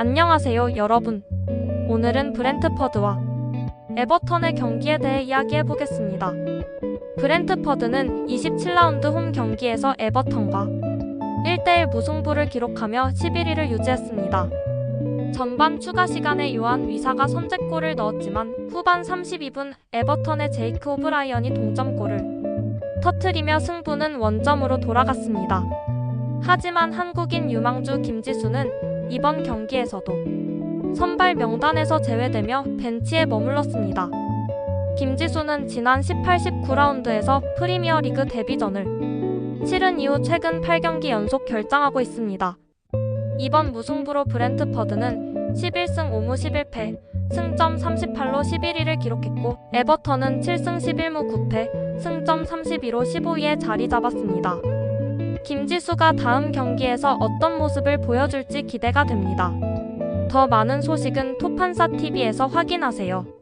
안녕하세요, 여러분. 오늘은 브렌트퍼드와 에버턴의 경기에 대해 이야기해 보겠습니다. 브렌트퍼드는 27라운드 홈 경기에서 에버턴과 1대1 무승부를 기록하며 11위를 유지했습니다. 전반 추가 시간에 요한 위사가 선제골을 넣었지만 후반 32분 에버턴의 제이크 오브라이언이 동점골을 터트리며 승부는 원점으로 돌아갔습니다. 하지만 한국인 유망주 김지수는 이번 경기에서도 선발 명단에서 제외되며 벤치에 머물렀습니다. 김지수는 지난 18, 19라운드에서 프리미어 리그 데뷔전을 치른 이후 최근 8경기 연속 결장하고 있습니다. 이번 무승부로 브렌트퍼드는 11승 5무 11패, 승점 38로 11위를 기록했고 에버턴은 7승 11무 9패, 승점 32로 15위에 자리 잡았습니다. 김지수가 다음 경기에서 어떤 모습을 보여줄지 기대가 됩니다. 더 많은 소식은 토판사 TV에서 확인하세요.